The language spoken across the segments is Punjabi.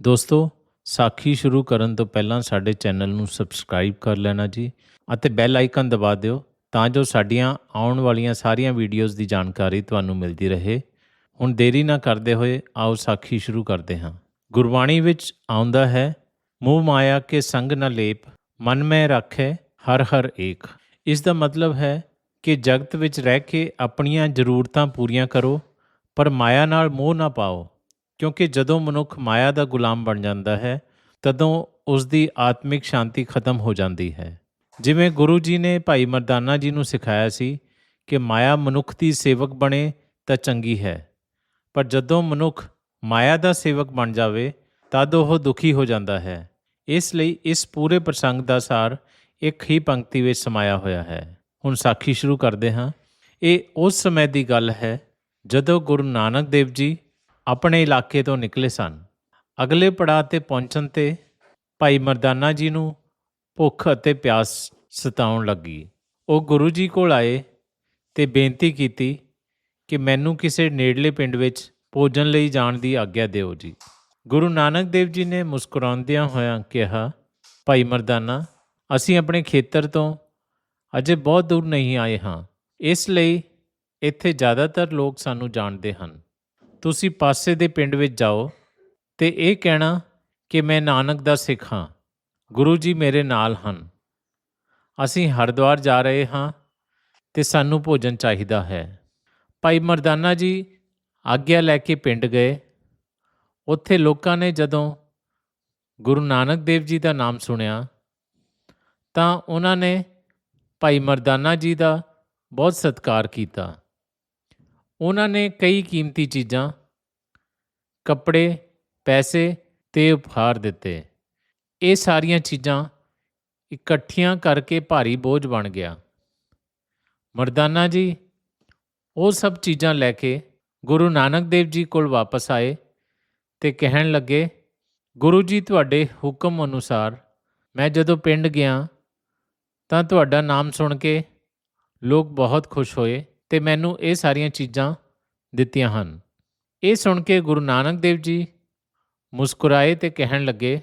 ਦੋਸਤੋ, ਸਾਖੀ ਸ਼ੁਰੂ ਕਰਨ ਤੋਂ ਪਹਿਲਾਂ ਸਾਡੇ ਚੈਨਲ ਨੂੰ ਸਬਸਕ੍ਰਾਈਬ ਕਰ ਲੈਣਾ ਜੀ ਅਤੇ ਬੈਲ ਆਈਕਨ ਦਬਾ ਦਿਓ ਤਾਂ ਜੋ ਸਾਡੀਆਂ ਆਉਣ ਵਾਲੀਆਂ ਸਾਰੀਆਂ ਵੀਡੀਓਜ਼ ਦੀ ਜਾਣਕਾਰੀ ਤੁਹਾਨੂੰ ਮਿਲਦੀ ਰਹੇ। ਹੁਣ ਦੇਰੀ ਨਾ ਕਰਦੇ ਹੋਏ ਆਓ ਸਾਖੀ ਸ਼ੁਰੂ ਕਰਦੇ ਹਾਂ। ਗੁਰਬਾਣੀ ਵਿੱਚ ਆਉਂਦਾ ਹੈ, ਮੋਹ ਮਾਇਆ ਕੇ ਸੰਗ ਨ ਲੇਪ, ਮਨ ਮੈਂ ਰੱਖੇ ਹਰ ਹਰ ਏਕ। ਇਸ ਦਾ ਮਤਲਬ ਹੈ ਕਿ ਜਗਤ ਵਿੱਚ ਰਹਿ ਕੇ ਆਪਣੀਆਂ ਜ਼ਰੂਰਤਾਂ ਪੂਰੀਆਂ ਕਰੋ, ਪਰ ਮਾਇਆ ਨਾਲ ਮੋਹ ਨਾ ਪਾਓ। ਕਿਉਂਕਿ ਜਦੋਂ ਮਨੁੱਖ ਮਾਇਆ ਦਾ ਗੁਲਾਮ ਬਣ ਜਾਂਦਾ ਹੈ, ਤਦੋਂ ਉਸ ਦੀ ਆਤਮਿਕ ਸ਼ਾਂਤੀ ਖਤਮ ਹੋ ਜਾਂਦੀ ਹੈ। ਜਿਵੇਂ ਗੁਰੂ ਜੀ ਨੇ ਭਾਈ ਮਰਦਾਨਾ ਜੀ ਨੂੰ ਸਿਖਾਇਆ ਸੀ ਕਿ ਮਾਇਆ ਮਨੁੱਖ ਦੀ ਸੇਵਕ ਬਣੇ ਤਾਂ ਚੰਗੀ ਹੈ। ਪਰ ਜਦੋਂ ਮਨੁੱਖ ਮਾਇਆ ਦਾ ਸੇਵਕ ਬਣ ਜਾਵੇ, ਤਦ ਉਹ ਦੁਖੀ ਹੋ ਜਾਂਦਾ ਹੈ। ਇਸ ਲਈ ਇਸ ਪੂਰੇ ਪ੍ਰਸੰਗ ਦਾ ਸਾਰ ਇੱਕ ਹੀ ਪੰਕਤੀ ਵਿੱਚ ਸਮਾਇਆ ਹੋਇਆ ਹੈ। ਹੁਣ ਸਾਖੀ ਸ਼ੁਰੂ ਕਰਦੇ ਹਾਂ। ਇਹ ਉਸ ਸਮੇਂ ਦੀ ਗੱਲ ਹੈ, ਜਦੋਂ ਗੁਰੂ ਨਾਨਕ ਦੇਵ ਜੀ ਆਪਣੇ ਇਲਾਕੇ ਤੋਂ ਨਿਕਲੇ ਸਨ। ਅਗਲੇ ਪੜਾਅ ਤੇ ਪਹੁੰਚਣ ਤੇ ਭਾਈ ਮਰਦਾਨਾ ਜੀ ਨੂੰ ਭੁੱਖ ਅਤੇ ਪਿਆਸ ਸਤਾਉਣ ਲੱਗੀ। ਉਹ ਗੁਰੂ ਜੀ ਕੋਲ ਆਏ ਤੇ ਬੇਨਤੀ ਕੀਤੀ ਕਿ ਮੈਨੂੰ ਕਿਸੇ ਨੇੜਲੇ ਪਿੰਡ ਵਿੱਚ ਭੋਜਨ ਲਈ ਜਾਣ ਦੀ ਆਗਿਆ ਦਿਓ ਜੀ। ਗੁਰੂ ਨਾਨਕ ਦੇਵ ਜੀ ਨੇ ਮੁਸਕਰਾਉਂਦਿਆਂ ਹੋਇਆਂ ਕਿਹਾ, ਭਾਈ ਮਰਦਾਨਾ, ਅਸੀਂ ਆਪਣੇ ਖੇਤਰ ਤੋਂ ਅਜੇ ਬਹੁਤ ਦੂਰ ਨਹੀਂ ਆਏ ਹਾਂ। ਇਸ ਲਈ ਇੱਥੇ ਜ਼ਿਆਦਾਤਰ ਲੋਕ ਸਾਨੂੰ ਜਾਣਦੇ ਹਨ। ਤੁਸੀਂ ਪਾਸੇ ਦੇ ਪਿੰਡ ਵਿੱਚ ਜਾਓ ਤੇ ਇਹ ਕਹਿਣਾ ਕਿ ਮੈਂ ਨਾਨਕ ਦਾ ਸਿੱਖ ਹਾਂ, ਗੁਰੂ ਜੀ ਮੇਰੇ ਨਾਲ ਹਨ। ਅਸੀਂ ਹਰਿਦੁਆਰ ਜਾ ਰਹੇ ਹਾਂ ਤੇ ਸਾਨੂੰ ਭੋਜਨ ਚਾਹੀਦਾ ਹੈ। ਭਾਈ ਮਰਦਾਨਾ ਜੀ ਆਗਿਆ ਲੈ ਕੇ ਪਿੰਡ ਗਏ। ਉੱਥੇ ਲੋਕਾਂ ਨੇ ਜਦੋਂ ਗੁਰੂ ਨਾਨਕ ਦੇਵ ਜੀ ਦਾ ਨਾਮ ਸੁਣਿਆ, ਤਾਂ ਉਹਨਾਂ ਨੇ ਭਾਈ ਮਰਦਾਨਾ ਜੀ ਦਾ ਬਹੁਤ ਸਤਿਕਾਰ ਕੀਤਾ। ਉਹਨਾਂ ਨੇ ਕਈ ਕੀਮਤੀ ਚੀਜ਼ਾਂ, ਕੱਪੜੇ, ਪੈਸੇ ਤੇ ਉਪਹਾਰ ਦਿੱਤੇ। ਇਹ ਸਾਰੀਆਂ ਚੀਜ਼ਾਂ ਇਕੱਠੀਆਂ ਕਰਕੇ ਭਾਰੀ ਬੋਝ ਬਣ ਗਿਆ। ਮਰਦਾਨਾ ਜੀ, ਉਹ ਸਭ ਚੀਜ਼ਾਂ ਲੈ ਕੇ ਗੁਰੂ ਨਾਨਕ ਦੇਵ ਜੀ ਕੋਲ ਵਾਪਸ ਆਏ ਤੇ ਕਹਿਣ ਲੱਗੇ, ਗੁਰੂ ਜੀ, ਤੁਹਾਡੇ ਹੁਕਮ ਅਨੁਸਾਰ ਮੈਂ ਜਦੋਂ ਪਿੰਡ ਗਿਆ ਤਾਂ ਤੁਹਾਡਾ ਨਾਮ ਸੁਣ ਕੇ ਲੋਕ ਬਹੁਤ ਖੁਸ਼ ਹੋਏ। ਤੇ ਮੈਨੂੰ ਇਹ ਸਾਰੀਆਂ ਚੀਜ਼ਾਂ ਦਿੱਤੀਆਂ ਹਨ। ਇਹ ਸੁਣ ਕੇ ਗੁਰੂ ਨਾਨਕ ਦੇਵ ਜੀ ਮੁਸਕਰਾਏ ਤੇ ਕਹਿਣ ਲੱਗੇ,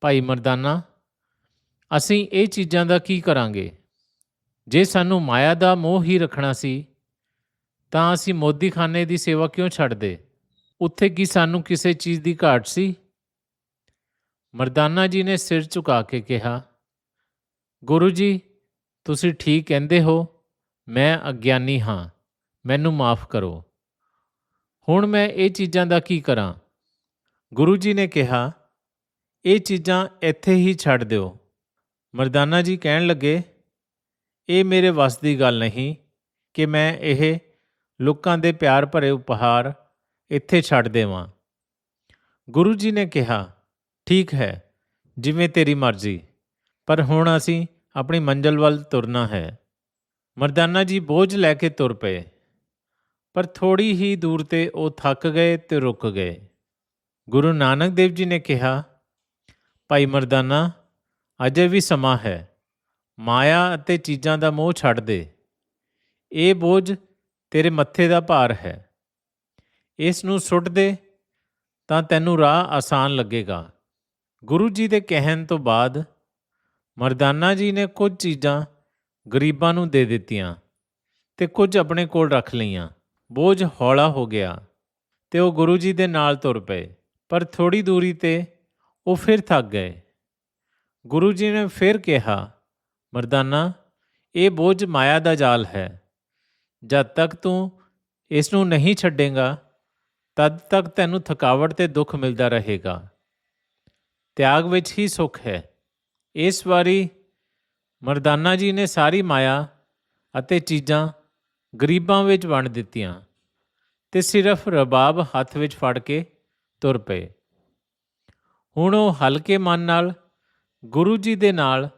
ਭਾਈ ਮਰਦਾਨਾ, ਅਸੀਂ ਇਹ ਚੀਜ਼ਾਂ ਦਾ ਕੀ ਕਰਾਂਗੇ? ਜੇ ਸਾਨੂੰ ਮਾਇਆ ਦਾ ਮੋਹ ਹੀ ਰੱਖਣਾ ਸੀ, ਤਾਂ ਅਸੀਂ ਮੋਦੀਖਾਨੇ ਦੀ ਸੇਵਾ ਕਿਉਂ ਛੱਡਦੇ? ਉੱਥੇ ਕੀ ਸਾਨੂੰ ਕਿਸੇ ਚੀਜ਼ ਦੀ ਘਾਟ ਸੀ? ਮਰਦਾਨਾ ਜੀ ਨੇ ਸਿਰ ਝੁਕਾ ਕੇ ਕਿਹਾ, ਗੁਰੂ ਜੀ, ਤੁਸੀਂ ਠੀਕ ਕਹਿੰਦੇ ਹੋ ਮੈਂ ਅਗਿਆਨੀ ਹਾਂ, ਮੈਨੂੰ ਮਾਫ ਕਰੋ। ਹੁਣ ਮੈਂ ਇਹ ਚੀਜ਼ਾਂ ਦਾ ਕੀ ਕਰਾਂ? ਗੁਰੂ ਜੀ ਨੇ ਕਿਹਾ, ਇਹ ਚੀਜ਼ਾਂ ਇੱਥੇ ਹੀ ਛੱਡ ਦਿਓ। ਮਰਦਾਨਾ ਜੀ ਕਹਿਣ ਲੱਗੇ, ਇਹ ਮੇਰੇ ਵੱਸ ਦੀ ਗੱਲ ਨਹੀਂ ਕਿ ਮੈਂ ਇਹ ਲੋਕਾਂ ਦੇ ਪਿਆਰ ਭਰੇ ਉਪਹਾਰ ਇੱਥੇ ਛੱਡ ਦੇਵਾਂ। ਗੁਰੂ ਜੀ ਨੇ ਕਿਹਾ, ਠੀਕ ਹੈ, ਜਿਵੇਂ ਤੇਰੀ ਮਰਜ਼ੀ, ਪਰ ਹੁਣ ਅਸੀਂ ਆਪਣੀ ਮੰਜ਼ਲ ਵੱਲ ਤੁਰਨਾ ਹੈ। ਮਰਦਾਨਾ ਜੀ ਬੋਝ ਲੈ ਕੇ ਤੁਰ ਪਏ, ਪਰ ਥੋੜੀ ਹੀ ਦੂਰ ਤੇ ਉਹ ਥੱਕ ਗਏ ਤੇ ਰੁਕ ਗਏ। ਗੁਰੂ ਨਾਨਕ ਦੇਵ ਜੀ ਨੇ ਕਿਹਾ, ਭਾਈ ਮਰਦਾਨਾ, ਅਜੇ ਵੀ ਸਮਾਂ ਹੈ, ਮਾਇਆ ਅਤੇ ਚੀਜ਼ਾਂ ਦਾ ਮੋਹ ਛੱਡ ਦੇ। ਇਹ ਬੋਝ ਤੇਰੇ ਮੱਥੇ ਦਾ ਭਾਰ ਹੈ। ਇਸ ਨੂੰ ਸੁੱਟ ਦੇ, ਤਾਂ ਤੈਨੂੰ ਰਾਹ ਆਸਾਨ ਲੱਗੇਗਾ। ਗੁਰੂ ਜੀ ਦੇ ਕਹਿਣ ਤੋਂ ਬਾਅਦ ਮਰਦਾਨਾ ਜੀ ਨੇ ਕੁਝ ਚੀਜ਼ਾਂ ਗਰੀਬਾਂ ਨੂੰ ਦੇ ਦਿੱਤੀਆਂ ਤੇ ਕੁਝ ਆਪਣੇ ਕੋਲ ਰੱਖ ਲਈਆਂ। ਬੋਝ ਹੌਲਾ ਹੋ ਗਿਆ ਤੇ ਉਹ ਗੁਰੂ ਜੀ ਦੇ ਨਾਲ ਤੁਰ ਪਏ, ਪਰ ਥੋੜੀ ਦੂਰੀ ਤੇ ਉਹ ਫਿਰ ਥੱਕ ਗਏ। ਗੁਰੂ ਜੀ ਨੇ ਫਿਰ ਕਿਹਾ, ਮਰਦਾਨਾ, ਇਹ ਬੋਝ ਮਾਇਆ ਦਾ ਜਾਲ ਹੈ। ਜਦ ਤੱਕ ਤੂੰ ਇਸ ਨੂੰ ਨਹੀਂ ਛੱਡੇਗਾ, ਤਦ ਤੱਕ ਤੈਨੂੰ ਥਕਾਵਟ ਤੇ ਦੁੱਖ ਮਿਲਦਾ ਰਹੇਗਾ। ਤਿਆਗ ਵਿੱਚ ਹੀ ਸੁੱਖ ਹੈ। ਇਸ ਵਾਰੀ ਮਰਦਾਨਾ ਜੀ ਨੇ ਸਾਰੀ ਮਾਇਆ ਅਤੇ ਚੀਜ਼ਾਂ ਗਰੀਬਾਂ ਵਿੱਚ ਵੰਡ ਦਿੱਤੀਆਂ ਤੇ ਸਿਰਫ ਰਬਾਬ ਹੱਥ ਵਿੱਚ ਫੜ ਕੇ ਤੁਰ ਪਏ। ਹੁਣ ਉਹ ਹਲਕੇ ਮਨ ਨਾਲ ਗੁਰੂ ਜੀ ਦੇ ਨਾਲ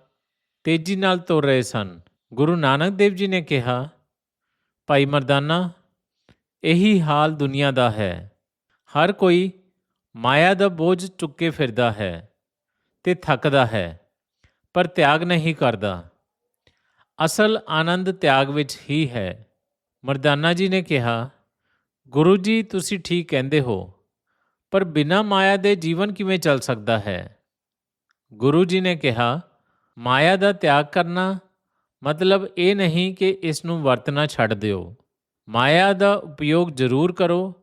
ਤੇਜ਼ੀ ਨਾਲ ਤੁਰ ਰਹੇ ਸਨ। ਗੁਰੂ ਨਾਨਕ ਦੇਵ ਜੀ ਨੇ ਕਿਹਾ, ਭਾਈ ਮਰਦਾਨਾ, ਇਹੀ ਹਾਲ ਦੁਨੀਆ ਦਾ ਹੈ। ਹਰ ਕੋਈ ਮਾਇਆ ਦਾ ਬੋਝ ਚੁੱਕੇ ਫਿਰਦਾ ਹੈ ਤੇ ਥੱਕਦਾ ਹੈ। ਪਰ ਤਿਆਗ ਨਹੀਂ ਕਰਦਾ। ਅਸਲ ਆਨੰਦ ਤਿਆਗ ਵਿੱਚ ਹੀ ਹੈ। ਮਰਦਾਨਾ ਜੀ ਨੇ ਕਿਹਾ, ਗੁਰੂ ਜੀ, ਤੁਸੀਂ ਠੀਕ ਕਹਿੰਦੇ ਹੋ, ਪਰ ਬਿਨਾਂ ਮਾਇਆ ਦੇ ਜੀਵਨ ਕਿਵੇਂ ਚੱਲ ਸਕਦਾ ਹੈ? ਗੁਰੂ ਜੀ ਨੇ ਕਿਹਾ, ਮਾਇਆ ਦਾ ਤਿਆਗ ਕਰਨਾ ਮਤਲਬ ਇਹ ਨਹੀਂ ਕਿ ਇਸ ਨੂੰ ਵਰਤਣਾ ਛੱਡ ਦਿਓ। ਮਾਇਆ ਦਾ ਉਪਯੋਗ ਜ਼ਰੂਰ ਕਰੋ,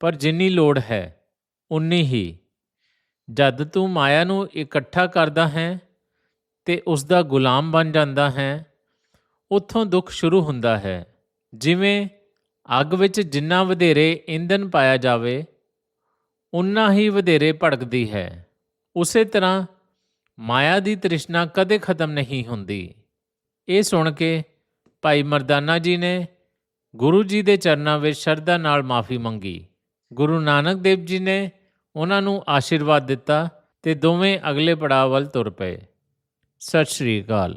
ਪਰ ਜਿੰਨੀ ਲੋੜ ਹੈ, ਉਨੀ ਹੀ। ਜਦ ਤੂੰ ਮਾਇਆ ਨੂੰ ਇਕੱਠਾ ਕਰਦਾ ਹੈ ਤੇ ਉਸ ਦਾ ਗੁਲਾਮ ਬਣ ਜਾਂਦਾ ਹੈ, ਉੱਥੋਂ ਦੁੱਖ ਸ਼ੁਰੂ ਹੁੰਦਾ ਹੈ। ਜਿਵੇਂ ਅੱਗ ਵਿੱਚ ਜਿੰਨਾ ਵਧੇਰੇ ਇੰਧਨ ਪਾਇਆ ਜਾਵੇ ਉਨਾ ਹੀ ਵਧੇਰੇ ਭੜਕਦੀ ਹੈ। ਉਸੇ ਤਰ੍ਹਾਂ ਮਾਇਆ ਦੀ ਤ੍ਰਿਸ਼ਨਾ ਕਦੇ ਖਤਮ ਨਹੀਂ ਹੁੰਦੀ। ਇਹ ਸੁਣ ਕੇ ਭਾਈ ਮਰਦਾਨਾ ਜੀ ਨੇ ਗੁਰੂ ਜੀ ਦੇ ਚਰਨਾਂ ਵਿੱਚ ਸ਼ਰਧਾ ਨਾਲ ਮਾਫੀ ਮੰਗੀ। ਗੁਰੂ ਨਾਨਕ ਦੇਵ ਜੀ ਨੇ ਉਹਨਾਂ ਨੂੰ ਆਸ਼ੀਰਵਾਦ ਦਿੱਤਾ ਤੇ ਦੋਵੇਂ ਅਗਲੇ ਪੜਾਅ ਵੱਲ ਤੁਰ ਪਏ। ਸਤਿ ਸ਼੍ਰੀ ਅਕਾਲ।